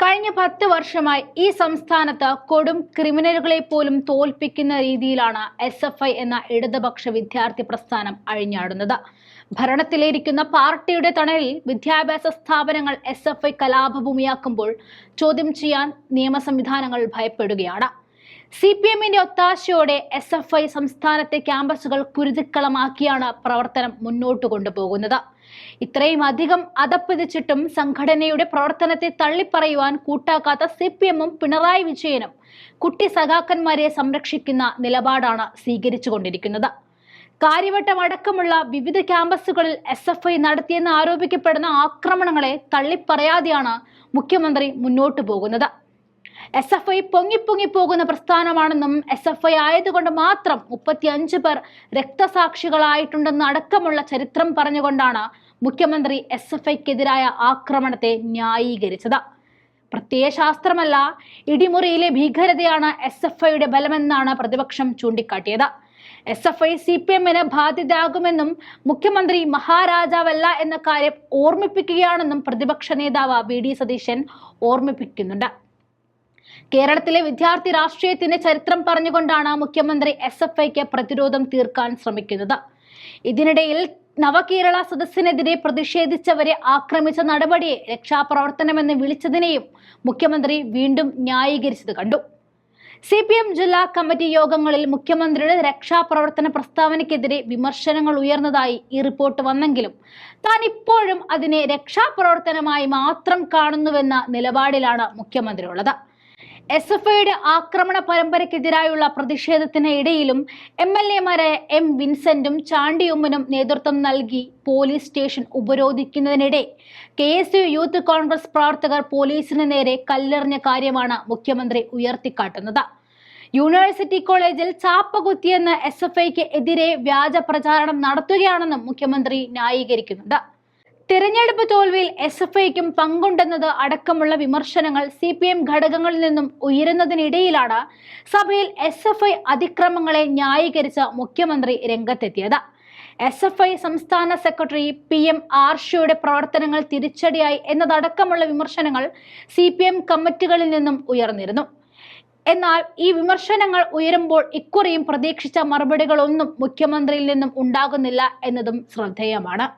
കഴിഞ്ഞ പത്ത് വർഷമായി ഈ സംസ്ഥാനത്ത് കൊടും ക്രിമിനലുകളെ പോലും തോൽപ്പിക്കുന്ന രീതിയിലാണ് എസ് എഫ് ഐ എന്ന ഇടതുപക്ഷ വിദ്യാർത്ഥി പ്രസ്ഥാനം അഴിഞ്ഞാടുന്നത്. ഭരണത്തിലിരിക്കുന്ന പാർട്ടിയുടെ തണലിൽ വിദ്യാഭ്യാസ സ്ഥാപനങ്ങൾ എസ് എഫ് ഐ കലാപഭൂമിയാക്കുമ്പോൾ ചോദ്യം ചെയ്യാൻ നിയമ സംവിധാനങ്ങൾ ഭയപ്പെടുകയാണ്. സി പി എമ്മിന്റെ ഒത്താശയോടെ എസ് എഫ് ഐ സംസ്ഥാനത്തെ ക്യാമ്പസുകൾ കുരുതിക്കളമാക്കിയാണ് പ്രവർത്തനം മുന്നോട്ട് കൊണ്ടുപോകുന്നത്. ഇത്രയും അധികം അതപ്പതിച്ചിട്ടും സംഘടനയുടെ പ്രവർത്തനത്തെ തള്ളിപ്പറയുവാൻ കൂട്ടാക്കാത്ത സി പി എമ്മും പിണറായി വിജയനും കുട്ടി സഖാക്കന്മാരെ സംരക്ഷിക്കുന്ന നിലപാടാണ് സ്വീകരിച്ചുകൊണ്ടിരിക്കുന്നത്. കാര്യവട്ടം അടക്കമുള്ള വിവിധ ക്യാമ്പസുകളിൽ എസ് എഫ് ഐ നടത്തിയെന്ന് ആരോപിക്കപ്പെടുന്ന ആക്രമണങ്ങളെ തള്ളിപ്പറയാതെയാണ് മുഖ്യമന്ത്രി മുന്നോട്ടു പോകുന്നത്. എസ് എഫ് ഐ പൊങ്ങിപ്പൊങ്ങി പോകുന്ന പ്രസ്ഥാനമാണെന്നും എസ് എഫ് ഐ ആയതുകൊണ്ട് മാത്രം മുപ്പത്തി അഞ്ച് പേർ രക്തസാക്ഷികളായിട്ടുണ്ടെന്ന് അടക്കമുള്ള ചരിത്രം പറഞ്ഞുകൊണ്ടാണ് മുഖ്യമന്ത്രി എസ് എഫ് ഐക്കെതിരായ ആക്രമണത്തെ ന്യായീകരിച്ചത്. പ്രത്യയശാസ്ത്രമല്ല ഇടിമുറിയിലെ ഭീകരതയാണ് എസ് എഫ് ഐയുടെ ബലമെന്നാണ് പ്രതിപക്ഷം ചൂണ്ടിക്കാട്ടിയത്. S F I C P എമ്മിന് ബാധ്യതയാകുമെന്നും മുഖ്യമന്ത്രി മഹാരാജാവല്ല എന്ന കാര്യം ഓർമ്മിപ്പിക്കുകയാണെന്നും പ്രതിപക്ഷ നേതാവ് വി ഡി സതീശൻ ഓർമ്മിപ്പിക്കുന്നുണ്ട്. കേരളത്തിലെ വിദ്യാർത്ഥി രാഷ്ട്രീയത്തിന്റെ ചരിത്രം പറഞ്ഞുകൊണ്ടാണ് മുഖ്യമന്ത്രി എസ് എഫ് ഐക്ക് പ്രതിരോധം തീർക്കാൻ ശ്രമിക്കുന്നത്. ഇതിനിടയിൽ നവകേരള സദസ്സിനെതിരെ പ്രതിഷേധിച്ചവരെ ആക്രമിച്ച നടപടിയെ രക്ഷാപ്രവർത്തനമെന്ന് വിളിച്ചതിനെയും മുഖ്യമന്ത്രി വീണ്ടും ന്യായീകരിച്ചത് കണ്ടു. സി പി എം ജില്ലാ കമ്മിറ്റി യോഗങ്ങളിൽ മുഖ്യമന്ത്രിയുടെ രക്ഷാപ്രവർത്തന പ്രസ്താവനയ്ക്കെതിരെ വിമർശനങ്ങൾ ഉയർന്നതായി ഈ റിപ്പോർട്ട് വന്നെങ്കിലും താൻ ഇപ്പോഴും അതിനെ രക്ഷാപ്രവർത്തനമായി മാത്രം കാണുന്നുവെന്ന നിലപാടിലാണ് മുഖ്യമന്ത്രി ഉള്ളത് എസ് എഫ് ഐയുടെ ആക്രമണ പരമ്പരയ്ക്കെതിരായുള്ള പ്രതിഷേധത്തിന് ഇടയിലും എം എൽ എമാരായ എം വിൻസെന്റും ചാണ്ടിയുമ്മനും നേതൃത്വം നൽകി police station ഉപരോധിക്കുന്നതിനിടെ K S U youth Congress പ്രവർത്തകർ പോലീസിന് നേരെ കല്ലെറിഞ്ഞ കാര്യമാണ് മുഖ്യമന്ത്രി ഉയർത്തിക്കാട്ടുന്നത്. യൂണിവേഴ്സിറ്റി കോളേജിൽ ചാപ്പകുത്തിയെന്ന് എസ് എഫ് ഐക്ക് എതിരെ വ്യാജ പ്രചാരണം നടത്തുകയാണെന്നും മുഖ്യമന്ത്രി ന്യായീകരിക്കുന്നുണ്ട്. തിരഞ്ഞെടുപ്പ് തോൽവിയിൽ എസ് എഫ് ഐക്കും പങ്കുണ്ടെന്നത് അടക്കമുള്ള വിമർശനങ്ങൾ സി പി എം ഘടകങ്ങളിൽ നിന്നും ഉയരുന്നതിനിടയിലാണ് സഭയിൽ എസ് എഫ് ഐ അതിക്രമങ്ങളെ ന്യായീകരിച്ച മുഖ്യമന്ത്രി രംഗത്തെത്തിയത്. എസ് എഫ് ഐ സംസ്ഥാന സെക്രട്ടറി പി എം ആർഷയുടെ പ്രവർത്തനങ്ങൾ തിരിച്ചടിയായി എന്നതടക്കമുള്ള വിമർശനങ്ങൾ സി പി എം കമ്മിറ്റികളിൽ നിന്നും ഉയർന്നിരുന്നു. എന്നാൽ ഈ വിമർശനങ്ങൾ ഉയരുമ്പോൾ ഇക്കുറിയും പ്രതീക്ഷിച്ച മറുപടികളൊന്നും മുഖ്യമന്ത്രിയിൽ നിന്നും ഉണ്ടാകുന്നില്ല എന്നതും ശ്രദ്ധേയമാണ്.